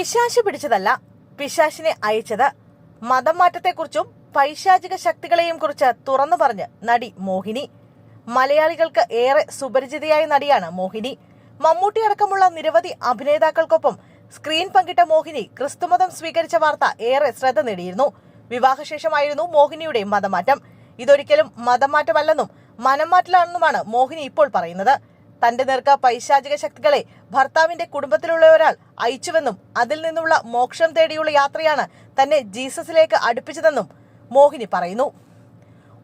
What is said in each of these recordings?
പിശാശ് പിടിച്ചതല്ല. പിശാശിനെ അയച്ചത് മതം മാറ്റത്തെക്കുറിച്ചും പൈശാചിക ശക്തികളെയും കുറിച്ച് തുറന്നു പറഞ്ഞ് നടി മോഹിനി. മലയാളികൾക്ക് ഏറെ സുപരിചിതയായ നടിയാണ് മോഹിനി. മമ്മൂട്ടി അടക്കമുള്ള നിരവധി അഭിനേതാക്കൾക്കൊപ്പം സ്ക്രീൻ പങ്കിട്ട മോഹിനി ക്രിസ്തുമതം സ്വീകരിച്ച വാർത്ത ഏറെ ശ്രദ്ധ നേടിയിരുന്നു. വിവാഹശേഷമായിരുന്നു മോഹിനിയുടെ മതമാറ്റം. ഇതൊരിക്കലും മതമാറ്റമല്ലെന്നും മനംമാറ്റലാണെന്നുമാണ് മോഹിനി ഇപ്പോൾ പറയുന്നത്. തന്റെ നേർക്ക് പൈശാചിക ശക്തികളെ ഭർത്താവിന്റെ കുടുംബത്തിലുള്ള ഒരാൾ അയച്ചുവെന്നും അതിൽ നിന്നുള്ള മോക്ഷം തേടിയുള്ള യാത്രയാണ് തന്നെ ജീസസിലേക്ക് അടുപ്പിച്ചതെന്നും മോഹിനി പറയുന്നു.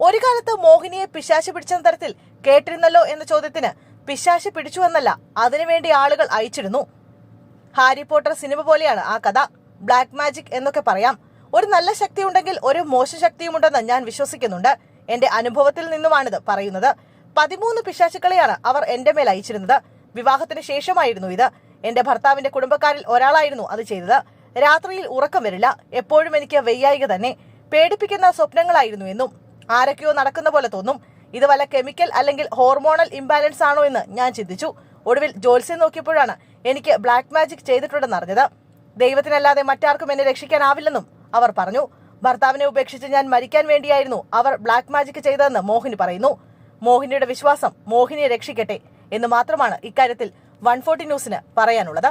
ഒരു കാലത്ത് മോഹിനിയെ പിശാശ് പിടിച്ചെന്ന തരത്തിൽ കേട്ടിരുന്നല്ലോ എന്ന ചോദ്യത്തിന് പിശാശ് പിടിച്ചുവെന്നല്ല അതിനുവേണ്ടി ആളുകൾ അയച്ചിരുന്നു. ഹാരി പോട്ടർ സിനിമ പോലെയാണ് ആ കഥ. ബ്ലാക്ക് മാജിക് എന്നൊക്കെ പറയാം. ഒരു നല്ല ശക്തി ഉണ്ടെങ്കിൽ ഒരു മോശ ശക്തിയുമുണ്ടെന്ന് ഞാൻ വിശ്വസിക്കുന്നുണ്ട്. എന്റെ അനുഭവത്തിൽ നിന്നുമാണിത് പറയുന്നത്. പതിമൂന്ന് പിശാചുക്കളെയാണ് അവർ എന്റെ മേൽ അയച്ചിരുന്നത്. വിവാഹത്തിന് ശേഷമായിരുന്നു ഇത്. എന്റെ ഭർത്താവിന്റെ കുടുംബക്കാരിൽ ഒരാളായിരുന്നു അത് ചെയ്തത്. രാത്രിയിൽ ഉറക്കം വരില്ല. എപ്പോഴും എനിക്ക് വെയ്യായിക തന്നെ. പേടിപ്പിക്കുന്ന സ്വപ്നങ്ങളായിരുന്നു എന്നും ആരൊക്കെയോ നടക്കുന്ന പോലെ തോന്നും. ഇത് വല്ല കെമിക്കൽ അല്ലെങ്കിൽ ഹോർമോണൽ ഇംബാലൻസ് ആണോ എന്ന് ഞാൻ ചിന്തിച്ചു. ഒടുവിൽ ജോത്സ്യം നോക്കിയപ്പോഴാണ് എനിക്ക് ബ്ലാക്ക് മാജിക് ചെയ്തിട്ടുണ്ടെന്ന് അറിഞ്ഞത്. ദൈവത്തിനല്ലാതെ മറ്റാർക്കും എന്നെ രക്ഷിക്കാനാവില്ലെന്നും അവർ പറഞ്ഞു. ഭർത്താവിനെ ഉപേക്ഷിച്ച് ഞാൻ മരിക്കാൻ വേണ്ടിയായിരുന്നു അവർ ബ്ലാക്ക് മാജിക് ചെയ്തതെന്ന് മോഹിനി പറയുന്നു. മോഹിനിയുടെ വിശ്വാസം മോഹിനിയെ രക്ഷിക്കട്ടെ എന്ന് മാത്രമാണ് ഇക്കാര്യത്തിൽ വൺ ഫോർട്ടി ന്യൂസിന് പറയാനുള്ളത്.